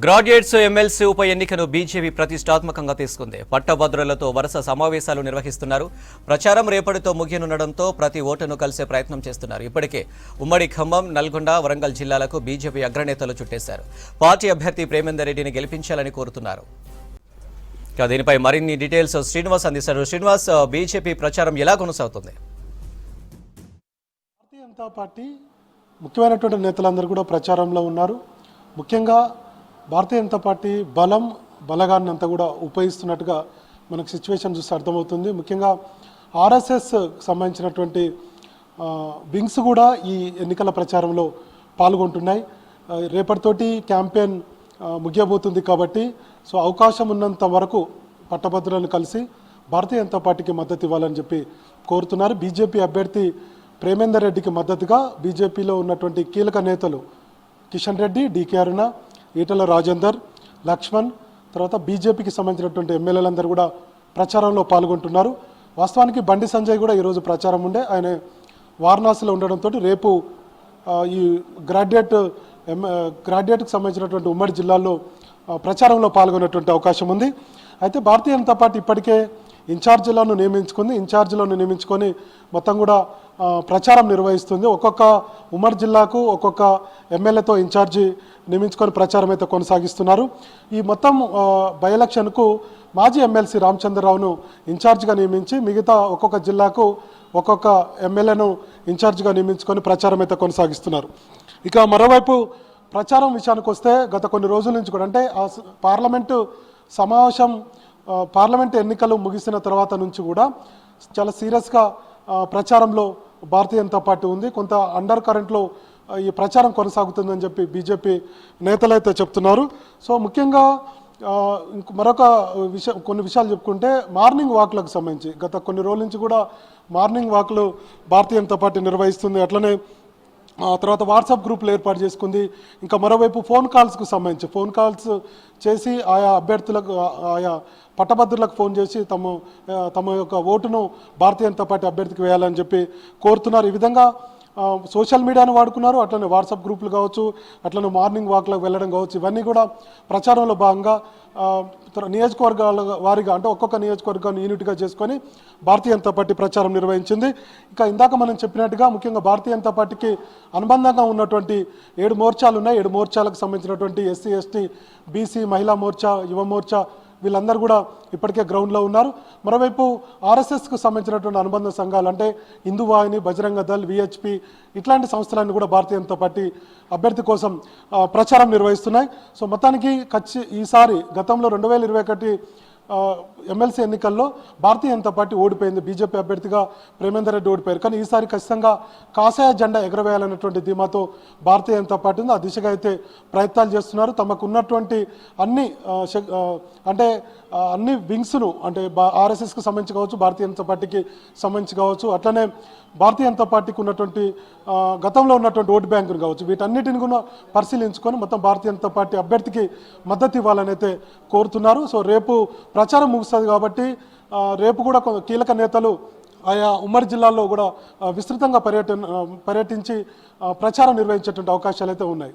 Graduates MLC ఉప ఎన్నికను BJP ప్రతిష్టాత్మకంగా తీసుకుంది. పట్టభద్రులతో వరుస సమావేశాలు నిర్వహిస్తున్నారు. ప్రచారం రేపటితో ముగియనుండడంతో ప్రతి ఓటును కలిసే ప్రయత్నం చేస్తున్నారు. ఇప్పటికే ఉమ్మడి ఖమ్మం నల్గొండ వరంగల్ జిల్లాలకు బీజేపీ అగ్రనేతలు చుట్టేశారు. పార్టీ అభ్యర్థి ప్రేమేందర్ రెడ్డిని గెలిపించాలని కోరుతున్నారు. దీనిపై మరిన్ని డీటెయిల్స్ శ్రీనివాస్ అందిస్తారు. శ్రీనివాస్ బీజేపీ ప్రచారం ఎలా కొనసాగుతుంది? భారతీయ జనతా పార్టీ ముఖ్యమైనటువంటి నేతలందరూ కూడా ప్రచారంలో ఉన్నారు. ముఖ్యంగా భారతీయ జనతా పార్టీ బలం బలగాన్ని అంతా కూడా ఉపయోగిస్తున్నట్టుగా మనకు సిచ్యువేషన్ చూస్తే అర్థమవుతుంది. ముఖ్యంగా ఆర్ఎస్ఎస్ సంబంధించినటువంటి వింగ్స్ కూడా ఈ ఎన్నికల ప్రచారంలో పాల్గొంటున్నాయి. రేపటితోటి క్యాంపెయిన్ ముగియబోతుంది కాబట్టి సో అవకాశం ఉన్నంత వరకు పట్టభద్రులను కలిసి భారతీయ జనతా పార్టీకి మద్దతు ఇవ్వాలని చెప్పి కోరుతున్నారు. బీజేపీ అభ్యర్థి ప్రేమేందర్ రెడ్డికి మద్దతుగా బీజేపీలో ఉన్నటువంటి కీలక నేతలు కిషన్ రెడ్డి డికే అరుణ ఈటల రాజేందర్ లక్ష్మణ్ తర్వాత బీజేపీకి సంబంధించినటువంటి ఎమ్మెల్యేలందరూ కూడా ప్రచారంలో పాల్గొంటున్నారు. వాస్తవానికి బండి సంజయ్ కూడా ఈరోజు ప్రచారం ఉండే. ఆయన వారణాసిలో ఉండడంతో రేపు ఈ గ్రాడ్యుయేట్ ఎమ్ గ్రాడ్యుయేట్కి సంబంధించినటువంటి ఉమ్మడి జిల్లాల్లో ప్రచారంలో పాల్గొనేటువంటి అవకాశం ఉంది. అయితే భారతీయ జనతా పార్టీ ఇప్పటికే ఇన్ఛార్జీలను నియమించుకుంది. ఇన్ఛార్జీలను నియమించుకొని మొత్తం కూడా ప్రచారం నిర్వహిస్తుంది. ఒక్కొక్క ఉమ్మడి జిల్లాకు ఒక్కొక్క ఎమ్మెల్యేతో ఇన్ఛార్జి నియమించుకొని ప్రచారం అయితే కొనసాగిస్తున్నారు. ఈ మొత్తం బయలక్షన్కు బై ఎలక్షన్కు మాజీ ఎమ్మెల్సీ రామచంద్రరావును ఇన్ఛార్జిగా నియమించి మిగతా ఒక్కొక్క జిల్లాకు ఒక్కొక్క ఎమ్మెల్యేను ఇన్ఛార్జిగా నియమించుకొని ప్రచారం అయితే కొనసాగిస్తున్నారు. ఇక మరోవైపు ప్రచారం విషయానికి వస్తే గత కొన్ని రోజుల నుంచి కూడా అంటే ఆ పార్లమెంటు సమావేశం పార్లమెంటు పార్లమెంట్ ఎన్నికలు ముగిసిన తర్వాత నుంచి కూడా చాలా సీరియస్గా ప్రచారంలో భారతీయ జనతా పార్టీ ఉంది. కొంత అండర్ కరెంట్లో ఈ ప్రచారం కొనసాగుతుందని చెప్పి బీజేపీ నేతలు అయితే చెప్తున్నారు. సో ముఖ్యంగా మరొక విషయం కొన్ని విషయాలు చెప్పుకుంటే మార్నింగ్ వాక్లకు సంబంధించి గత కొన్ని రోజుల నుంచి కూడా మార్నింగ్ వాక్లు భారతీయ జనతా పార్టీ నిర్వహిస్తుంది. అట్లనే ఆ తర్వాత వాట్సాప్ గ్రూపులు ఏర్పాటు చేసుకుంది. ఇంకా మరోవైపు ఫోన్ కాల్స్కు సంబంధించి ఫోన్ కాల్స్ చేసి ఆయా అభ్యర్థులకు ఆయా పట్టభద్రులకు ఫోన్ చేసి తమ తమ యొక్క ఓటును భారతీయ జనతా పార్టీ అభ్యర్థికి వేయాలని చెప్పి కోరుతున్నారు. ఈ విధంగా సోషల్ మీడియాను వాడుకున్నారు అట్లనే వాట్సాప్ గ్రూపులు కావచ్చు అట్లనే మార్నింగ్ వాక్లకు వెళ్ళడం కావచ్చు ఇవన్నీ కూడా ప్రచారంలో భాగంగా నియోజకవర్గాల వారిగా అంటే ఒక్కొక్క నియోజకవర్గాన్ని యూనిట్గా చేసుకొని భారతీయ జనతా పార్టీ ప్రచారం నిర్వహించింది. ఇంకా ఇందాక మనం చెప్పినట్టుగా ముఖ్యంగా భారతీయ జనతా పార్టీకి అనుబంధంగా ఉన్నటువంటి ఏడు మోర్చాలు ఉన్నాయి. ఏడు మోర్చాలకు సంబంధించినటువంటి ఎస్సీ ఎస్టీ బీసీ మహిళా మోర్చా యువ మోర్చా వీళ్ళందరూ కూడా ఇప్పటికే గ్రౌండ్లో ఉన్నారు. మరోవైపు ఆర్ఎస్ఎస్కు సంబంధించినటువంటి అనుబంధ సంఘాలు అంటే హిందూ వాహిని బజరంగ దళ్ విహెచ్పి ఇట్లాంటి సంస్థలన్నీ కూడా భారతీయ జనతా పార్టీ అభ్యర్థి కోసం ప్రచారం నిర్వహిస్తున్నాయి. సో మొత్తానికి ఖచ్చి ఈసారి గతంలో రెండు వేల ఇరవై ఒకటి ఎమ్మెల్సీ ఎన్నికల్లో భారతీయ జనతా పార్టీ ఓడిపోయింది. బీజేపీ అభ్యర్థిగా ప్రేమేందర్ రెడ్డి ఓడిపోయారు. కానీ ఈసారి ఖచ్చితంగా కాషాయ జెండా ఎగరవేయాలన్నటువంటి ధీమాతో భారతీయ జనతా పార్టీ ఉంది. ఆ దిశగా అయితే ప్రయత్నాలు చేస్తున్నారు. తమకు ఉన్నటువంటి అన్ని అంటే అన్ని వింగ్స్ను అంటే ఆర్ఎస్ఎస్కి సంబంధించి కావచ్చు భారతీయ జనతా పార్టీకి సంబంధించి కావచ్చు అట్లనే భారతీయ జనతా పార్టీకి ఉన్నటువంటి గతంలో ఉన్నటువంటి ఓటు బ్యాంకును కావచ్చు వీటన్నిటిని కూడా పరిశీలించుకొని మొత్తం భారతీయ జనతా పార్టీ అభ్యర్థికి మద్దతు ఇవ్వాలని అయితే కోరుతున్నారు. సో రేపు ప్రచారం వస్తుంది కాబట్టి రేపు కూడా కీలక నేతలు ఆయా ఉమ్మడి జిల్లాల్లో కూడా విస్తృతంగా పర్యటన పర్యటించి ప్రచారం నిర్వహించేటువంటి అవకాశాలు అయితే ఉన్నాయి.